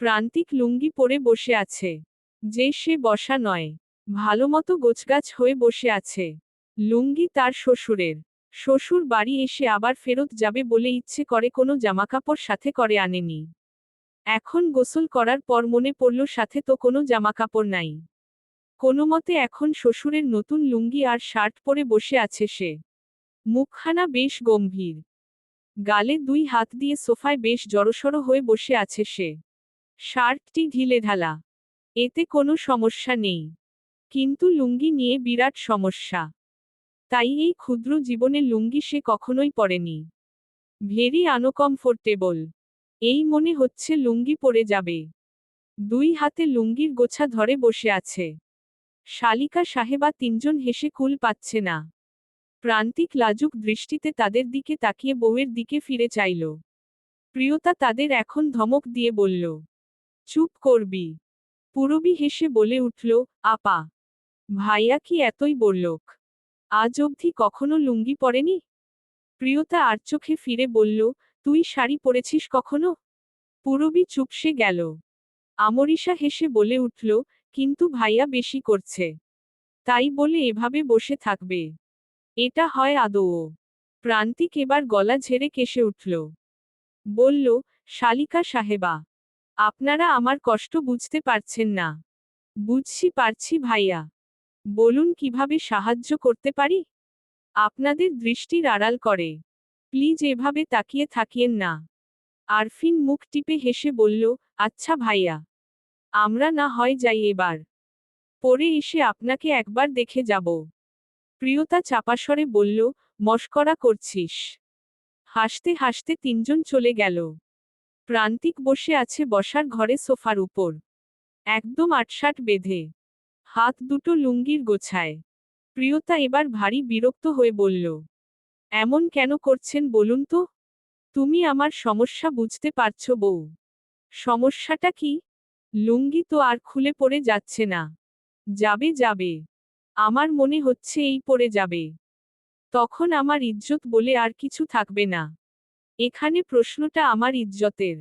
প্রান্তিক লুঙ্গি পরে বসে আছে। যে সে বসা নয়, ভালোমতো গোছগাছ হয়ে বসে আছে। লুঙ্গি তার শ্বশুরের। শ্বশুর বাড়ি এসে আবার ফেরত যাবে বলে ইচ্ছে করে কোনো জামাকাপড় সাথে করে আনেনি। এখন গোসল করার পর মনে পড়ল সাথে তো কোনো জামাকাপড় নাই। কোনোমতে এখন শ্বশুরের নতুন লুঙ্গি আর শার্ট পরে বসে আছে সে। মুখখানা বেশ গম্ভীর। গালে দুই হাত দিয়ে সোফায় বেশ জড়সড় হয়ে বসে আছে সে। শার্টটি ঢিলে ঢালা। এতে কোনো সমস্যা নেই। কিন্তু লুঙ্গি নিয়ে বিরাট সমস্যা। তাই এই ক্ষুদ্র জীবনে লুঙ্গি সে কখনোই পরেনি। Very uncomfortable. এই মনে হচ্ছে লুঙ্গি পরে যাবে। দুই হাতে লুঙ্গির গোছা ধরে বসে আছে। শালিকা সাহেবা তিনজন হেসে কুল পাচ্ছে না। প্রান্তিক লাজুক দৃষ্টিতে তাদের দিকে তাকিয়ে বউয়ের দিকে ফিরে চাইল। প্রিয়তা তাদের এখন ধমক দিয়ে বলল চুপ করবি। পুরবী হেসে বলে উঠল, আপা, ভাইয়া কি এতই বললোক আজ অবধি কখনো লুঙ্গি পরেনি? প্রিয়তা আর চোখে ফিরে বলল, তুই শাড়ি পরেছিস কখনো? পুরবী চুপসে গেল। আমরিশা হেসে বলে উঠল, কিন্তু ভাইয়া বেশি করছে। তাই বলে এভাবে বসে থাকবে। এটা হয় আদৌ? প্রান্তিক এবার গলা ঝেড়ে কেসে উঠল। বলল, শালিকা সাহেবা আপনারা আমার কষ্ট বুঝতে পারছেন না। বুঝছি, পারছি ভাইয়া। বলুন, কীভাবে সাহায্য করতে পারি? আপনাদের দৃষ্টির আড়াল করে। প্লিজ এভাবে তাকিয়ে থাকিয়েন না। আরফিন মুখ টিপে হেসে বলল আচ্ছা ভাইয়া। আমরা না হয় যাই এবার। পরে এসে আপনাকে একবার দেখে যাব। প্রিয়তা চাপাস্বরে বলল, মস্করা করছিস। হাসতে হাসতে তিনজন চলে গেল। প্রান্তিক বসে আছে বসার ঘরে সোফার উপর। একদম আটসাট বেঁধে। হাত দুটো লুঙ্গির গোছায়। প্রিয়তা এবার ভারী বিরক্ত হয়ে বলল, এমন কেন করছেন বলুন তো? তুমি আমার সমস্যা বুঝতে পারছ বউ। সমস্যাটা কি? লুঙ্গি তো আর খুলে পড়ে যাচ্ছে না। যাবে যাবে। আমার মনে হচ্ছে এই পড়ে যাবে। তখন আমার ইজ্জত বলে আর কিছু থাকবে না। এখানে প্রশ্নটা আমার ইজ্জতের।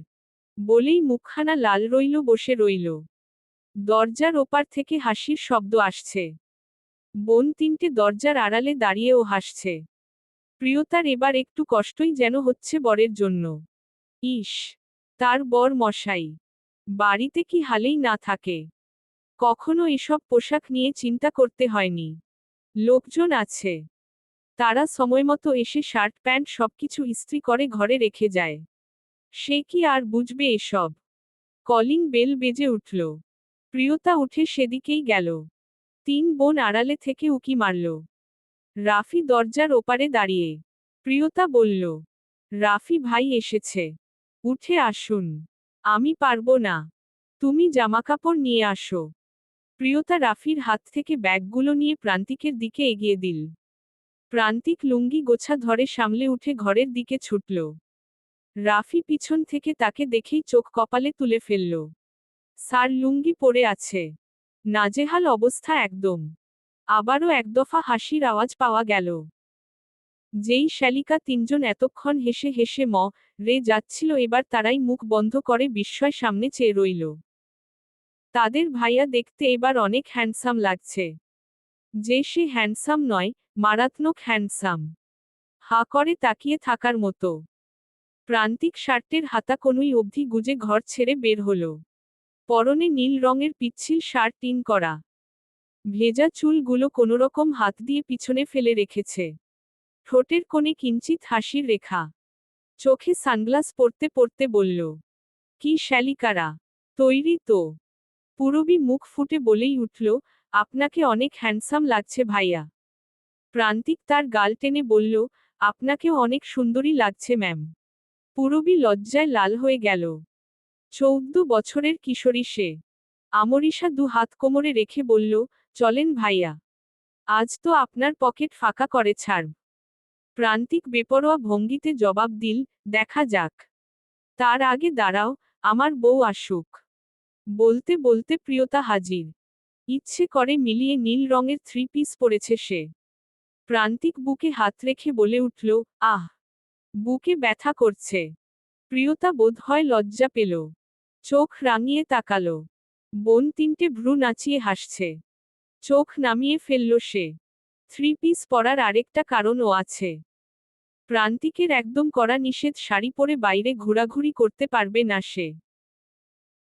বলেই মুখখানা লাল রইল, বসে রইল। দরজার ওপার থেকে হাসির শব্দ আসছে। বোন তিনটে দরজার আড়ালে দাঁড়িয়েও হাসছে। প্রিয়তার এবার একটু কষ্টই যেন হচ্ছে বরের জন্য। ইস, তার বর মশাই, বাড়িতে কি হালেই না থাকে। কখনো এসব পোশাক নিয়ে চিন্তা করতে হয়নি। লোকজন আছে। তারা সময়মতো এসে শার্ট, প্যান্ট সবকিছু ইস্ত্রি করে ঘরে রেখে যায়। সে কি আর বুঝবে এসব? কলিং বেল বেজে উঠল। প্রিয়তা উঠে সেদিকেই গেল। তিন বোন আড়ালে থেকে উকি মারল। রাফি দরজার ওপারে দাঁড়িয়ে। প্রিয়তা বলল, রাফি ভাই এসেছে। উঠে আসুন। আমি পারব না। তুমি জামাকাপড় নিয়ে আসো। প্রিয়তা রাফির হাত থেকে ব্যাগগুলো নিয়ে প্রান্তিকের দিকে এগিয়ে দিল। প্রান্তিক লুঙ্গি গোছা ধরে সামলে উঠে ঘরের দিকে ছুটল। রাফি পিছন থেকে তাকে দেখেই চোখ কপালে তুলে ফেলল। সার লুঙ্গি পরে আছে। নাজেহাল অবস্থা একদম। আবারও একদফা হাসির আওয়াজ পাওয়া গেল। যেই শ্যালিকা তিনজন এতক্ষণ হেসে হেসে ম, রে যাচ্ছিল এবার তারাই মুখ বন্ধ করে বিস্ময় সামনে চেয়ে রইল। তাদের ভাইয়া দেখতে এবার অনেক হ্যান্ডসাম লাগছে। যে সে হ্যান্ডসাম নয়, মারাত্মক হ্যান্ডসাম। হা করে তাকিয়ে থাকার মতো। প্রান্তিক শার্টের হাতা কোনুই অবধি গুজে ঘর ছেড়ে বের হলো। পরনে নীল রঙের পিচ্ছিল শার্ট টিন করা। ভেজা চুলগুলো কোনোরকম হাত দিয়ে পিছনে ফেলে রেখেছে। ঠোঁটের কোণে কিঞ্চিত হাসির রেখা। চোখে সানগ্লাস পরতে পরতে বলল, কি শ্যালিকারা, তৈরি তো। পুরবী মুখ ফুটে বলেই উঠল আপনাকে অনেক হ্যান্ডসাম লাগছে ভাইয়া। প্রান্তিক তার গাল টেনে বলল আপনাকেও অনেক সুন্দরী লাগছে ম্যাম পুরবী লজ্জায় লাল হয়ে গেল। চৌদ্দ বছরের কিশোরী সে। আমরিশা দু হাত কোমরে রেখে বলল, চলেন ভাইয়া। আজ তো আপনার পকেট ফাঁকা করে ছাড় প্রান্তিক বেপরোয়া ভঙ্গিতে জবাব দিল, দেখা যাক। তার আগে দাঁড়াও, আমার বউ আসুক বলতে বলতে প্রিয়তা হাজির। ইচ্ছে করে মিলিয়ে নীল রঙের থ্রি পিস পরেছে সে। প্রান্তিক বুকে হাত রেখে বলে উঠল, আহ, বুকে ব্যথা করছে। প্রিয়তা বোধ হয় লজ্জা পেল। চোখ রাঙিয়ে তাকালো। বোন তিনটে ভ্রু নাচিয়ে হাসছে। চোখ নামিয়ে ফেলল সে। থ্রি পিস পরার আরেকটা কারণও আছে। প্রান্তিকের একদম করা নিষেধ শাড়ি পরে বাইরে ঘোরাঘুরি করতে পারবে না সে।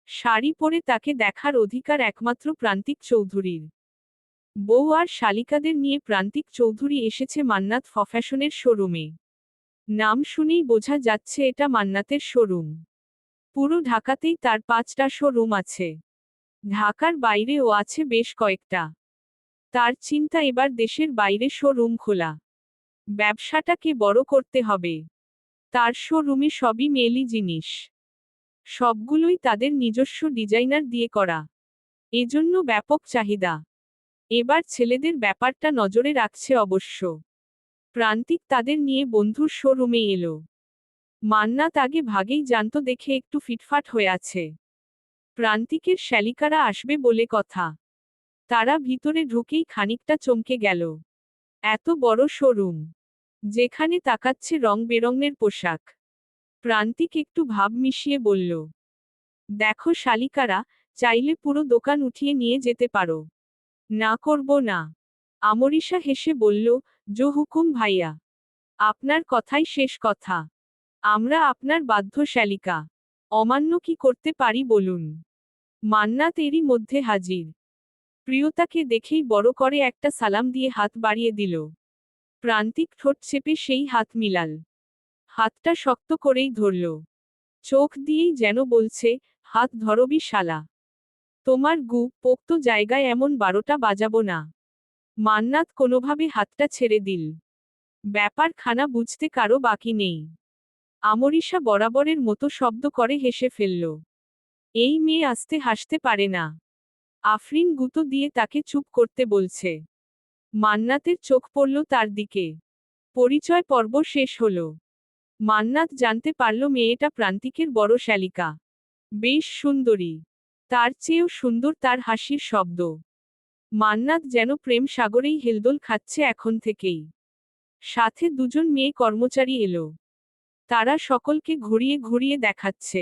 শাড়ি পরে তাকে দেখার অধিকার একমাত্র প্রান্তিক চৌধুরীর। বউ আর শালিকাদের নিয়ে প্রান্তিক চৌধুরী এসেছে মান্নাত ফ্যাশনের শোরুমে। নাম শুনেই বোঝা যাচ্ছে এটা মান্নাতের শোরুম। পুরো ঢাকাতেই তার পাঁচটা শোরুম আছে। ঢাকার বাইরেও আছে বেশ কয়েকটা। তার চিন্তা এবার দেশের বাইরে শোরুম খোলা। ব্যবসাটাকে বড় করতে হবে। তার শোরুমে সবই মেলি জিনিস। সবগুলোই তাদের নিজস্ব ডিজাইনার দিয়ে করা। এজন্য ব্যাপক চাহিদা। এবার ছেলেদের ব্যাপারটা নজরে রাখছে অবশ্য। প্রান্তিক তাদের নিয়ে বন্ধুর শোরুমে এলো। মান্নাত আগে ভাগেই জানত দেখে একটু ফিটফাট হয়ে আছে। প্রান্তিকের শ্যালিকারা আসবে বলে কথা। তারা ভিতরে ঢুকেই খানিকটা চমকে গেল। এত বড় শোরুম। যেখানে তাকাচ্ছে রং বেরঙের পোশাক। প্রান্তিক একটু ভাব মিশিয়ে বলল, দেখো শালিকারা, চাইলে পুরো দোকান উঠিয়ে নিয়ে যেতে পারো। না করব না। আমরিশা হেসে বলল জো হুকুম ভাইয়া, আপনার কথাই শেষ কথা। আমরা আপনার বাধ্য শালিকা। অমান্য কি করতে পারি বলুন। মান্না এরই মধ্যে হাজির। প্রিয়তাকে দেখেই বড় করে একটা সালাম দিয়ে হাত বাড়িয়ে দিল। প্রান্তিক ঠোঁট চেপে সেই হাত মিলাল। হাতটা শক্ত করেই ধরল। চোখ দিয়েই যেন বলছে, হাত ধরবি শালা। তোমার গু পোক্ত জায়গায় এমন বারোটা বাজাবো না। মান্নাত কোনোভাবে হাতটা ছেড়ে দিল। ব্যাপার খানা বুঝতে কারও বাকি নেই। আমরিশা বরাবরের মতো শব্দ করে হেসে ফেলল। এই মেয়ে আসতে হাসতে পারে না আফরিন গুঁতো দিয়ে তাকে চুপ করতে বলছে। মান্নাতের চোখ পড়ল তার দিকে। পরিচয় পর্ব শেষ হল। মান্নাত জানতে পারল মেয়েটা প্রান্তিকের বড় শ্যালিকা বেশ সুন্দরী। তার চেয়েও সুন্দর তার হাসির শব্দ। মান্নাত যেন প্রেম সাগরেই হেলদোল খাচ্ছে এখন থেকেই। সাথে দুজন মেয়ে কর্মচারী এলো। তারা সকলকে ঘুরিয়ে ঘুরিয়ে দেখাচ্ছে।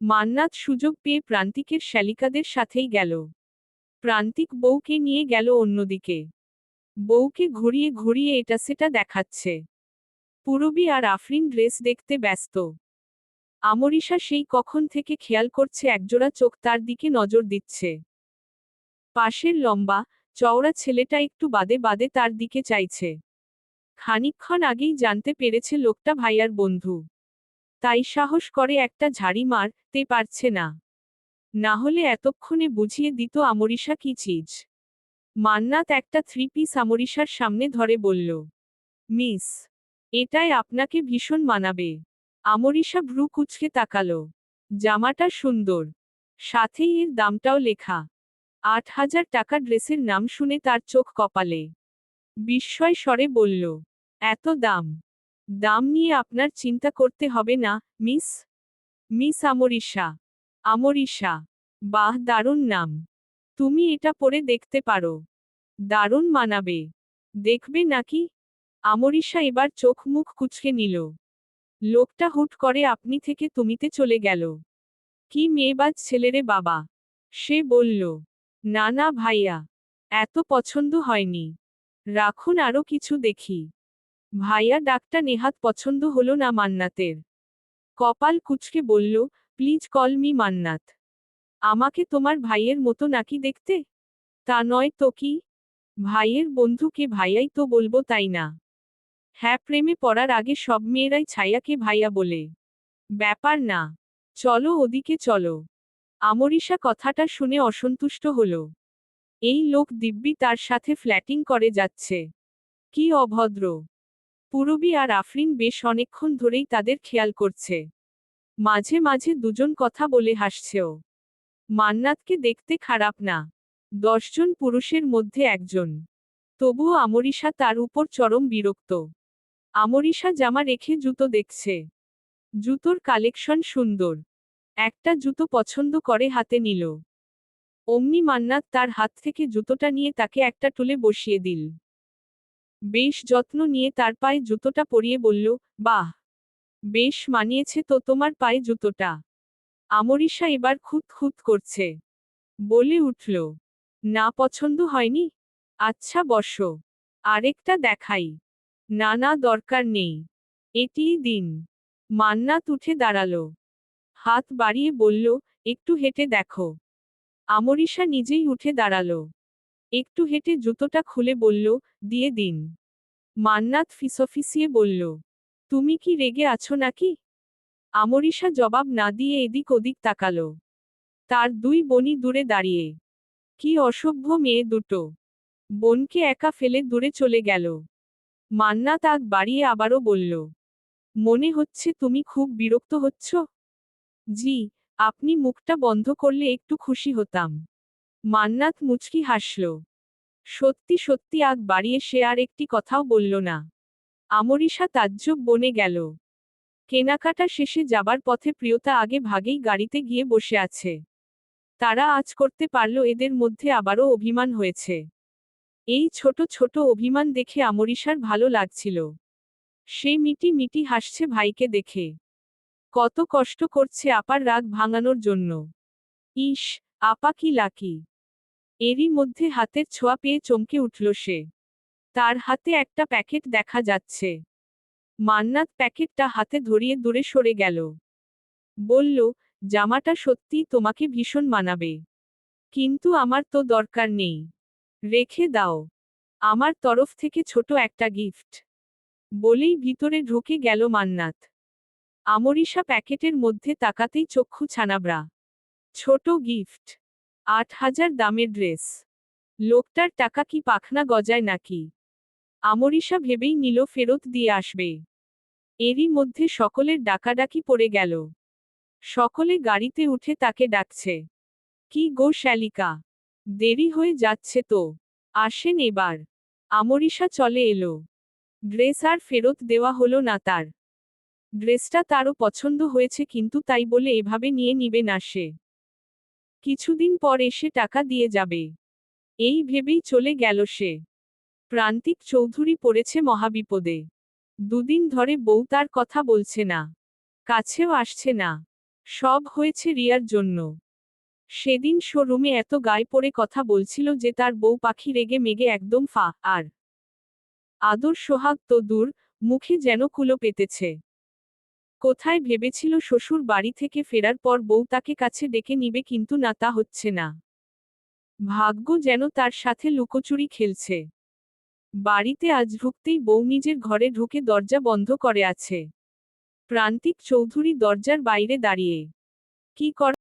মান্নাত সুযোগ পেয়ে প্রান্তিকের শ্যালিকাদের সাথেই গেল। প্রান্তিক বউকে নিয়ে গেল অন্যদিকে। বউকে ঘুরিয়ে ঘুরিয়ে এটা সেটা দেখাচ্ছে। পুরবী আর আফরিন ড্রেস দেখতে ব্যস্ত। আমরিশা সেই কখন থেকে খেয়াল করছে একজোড়া চোখ তার দিকে নজর দিচ্ছে। পাশের লম্বা, চওড়া ছেলেটা একটু বাদে বাদে তার দিকে চাইছে। খানিকক্ষণ আগেই জানতে পেরেছে লোকটা ভাইয়ার বন্ধু। তাই সাহস করে একটা ঝাড়ি মারতে পারছে না। না হলে এতক্ষণে বুঝিয়ে দিত আমরিশা কি চিজ। মান্নাত একটা থ্রি পিস আমরিশার সামনে ধরে বলল, মিস এটাই আপনাকে ভীষণ মানাবে। আমরিশা ভ্রু কুচকে তাকালো। জামাটা সুন্দর। সাথেই এর দামটাও লেখা। আট হাজার টাকা ড্রেসের নাম শুনে তার চোখ কপালে। বিস্ময় স্বরে বলল, এত দাম। দাম নিয়ে আপনার চিন্তা করতে হবে না, মিস। মিস আমরিশা। আমরিশা। বাহ, দারুণ নাম। তুমি এটা পরে দেখতে পারো। দারুণ মানাবে। দেখবে নাকি? আমরিশা এবার চোখ মুখ কুচকে নিল। লোকটা হুট করে আপনি থেকে তুমিতে চলে গেল। কি মেয়েবাজ ছেলেরে বাবা। সে বলল, না না ভাইয়া, এত পছন্দ হয়নি। রাখুন আরও কিছু দেখি। ভাইয়া ডাকটা নেহাত পছন্দ হলো না মান্নাতের। কপাল কুচকে বলল, প্লিজ কল মি মান্নাত। আমাকে তোমার ভাইয়ের মতো নাকি দেখতে? তা নয় তো কি? ভাইয়ের বন্ধুকে ভাইয়াই তো বলব তাই না? হ্যাঁ প্রেমে পড়ার আগে সব মেয়েরাই ছাইয়াকে ভাইয়া বলে। ব্যাপার না। চলো ওদিকে চলো। আমরিশা কথাটা শুনে অসন্তুষ্ট হল। এই লোক দিব্যি তার সাথে ফ্ল্যাটিং করে যাচ্ছে। কি অভদ্র। পুরবী আর আফরিন বেশ অনেকক্ষণ ধরেই তাদের খেয়াল করছে। মাঝে মাঝে দুজন কথা বলে হাসছেও। মান্নাতকে দেখতে খারাপ না। দশজন পুরুষের মধ্যে একজন। তবুও আমরিশা তার উপর চরম বিরক্ত। আমরিশা জামা রেখে জুতো দেখছে। জুতোর কালেকশন সুন্দর। একটা জুতো পছন্দ করে হাতে নিল। অমনি মান্নাত তার হাত থেকে জুতোটা নিয়ে তাকে একটা টুলে বসিয়ে দিল। বেশ যত্ন নিয়ে তার পায়ে জুতোটা পরিয়ে বলল, বাহ! বেশ মানিয়েছে তো তোমার পায়ে জুতোটা। আমরিশা এবার খুঁত খুঁত করছে। বলে উঠল, না পছন্দ হয়নি? আচ্ছা বসো। আরেকটা দেখাই। না না দরকার নেই। এটিই দিন। মান্নাত উঠে দাঁড়াল। হাত বাড়িয়ে বলল, একটু হেঁটে দেখো। আমরিশা নিজেই উঠে দাঁড়াল। একটু হেঁটে জুতোটা খুলে বলল, দিয়ে দিন। মান্নাত ফিসফিসিয়ে বলল, তুমি কি রেগে আছো নাকি? আমরিশা জবাব না দিয়ে এদিক ওদিক তাকালো। তার দুই বনি দূরে দাঁড়িয়ে। কি অসভ্য মেয়ে দুটো। বোনকে একা ফেলে দূরে চলে গেল। মান্না তাক বাড়িয়ে আবারও বলল, মনে হচ্ছে তুমি খুব বিরক্ত হচ্ছ? জি, আপনি মুখটা বন্ধ করলে একটু খুশি হতাম। মান্নাত মুচকি হাসল। সত্যি সত্যি আগ বাড়িয়ে সে আর একটি কথাও বলল না। আমরিশা তাজ্জব বনে গেল। কেনাকাটা শেষে যাবার পথে প্রিয়তা আগে ভাগেই গাড়িতে গিয়ে বসে আছে। তারা আজ করতে পারল এদের মধ্যে আবারও অভিমান হয়েছে। এই ছোট ছোট অভিমান দেখে আমরিশার ভালো লাগছিল। সে মিটি মিটি হাসছে ভাইকে দেখে। কত কষ্ট করছে আপার রাগ ভাঙানোর জন্য। ইস আপা কি লাকি। এরই মধ্যে হাতের ছোঁয়া পেয়ে চমকে উঠল সে। তার হাতে একটা প্যাকেট দেখা যাচ্ছে। মান্নাত প্যাকেটটা হাতে ধরিয়ে দূরে সরে গেল। বলল, জামাটা সত্যিই তোমাকে ভীষণ মানাবে। কিন্তু আমার তো দরকার নেই। রেখে দাও। আমার তরফ থেকে ছোট একটা গিফট। বলেই ভিতরে ঢুকে গেল মান্নাত। আমরিশা প্যাকেটের মধ্যে তাকাতেই চক্ষু ছানাবড়া। ছোট গিফট। আট হাজার দামের ড্রেস। লোকটার টাকা কি পাখনা গজায় নাকি? আমরিশা ভেবেই নিল ফেরত দিয়ে আসবে। এরই মধ্যে সকলের ডাকাডাকি পড়ে গেল। সকলে গাড়িতে উঠে তাকে ডাকছে। কি গো শ্যালিকা? দেরি হয়ে যাচ্ছে তো। আসেন এবার। আমরিশা চলে এলো। ড্রেস আর ফেরত দেওয়া হলো না তার। ড্রেসটা তারও পছন্দ হয়েছে কিন্তু তাই বলে এভাবে নিয়ে নিবে না সে। কিছুদিন পর এসে টাকা দিয়ে যাবে। এই ভেবেই চলে গেল সে। প্রান্তিক চৌধুরী পড়েছে মহাবিপদে। দুদিন ধরে বউ তার কথা বলছে না। কাছেও আসছে না। সব হয়েছে রিয়ার জন্য। সেদিন শোরুমে এত গায়ে পড়ে কথা বলছিল যে তার বউ পাখি রেগে মেগে একদম ফা, আর। আদর সোহাগ তো দূর, মুখে যেন কুলো পেতেছে। কোথায় ভেবেছিল শ্বশুর বাড়ি থেকে ফেরার পর বউ তাকে কাছে ডেকে নিবে কিন্তু না তা হচ্ছে না। ভাগ্য যেন তার সাথে লুকোচুরি খেলছে। বাড়িতে আজ ঢুকতেই বউ নিজের ঘরে ঢুকে দরজা বন্ধ করে আছে। প্রান্তিক চৌধুরী দরজার বাইরে দাঁড়িয়ে। কি কর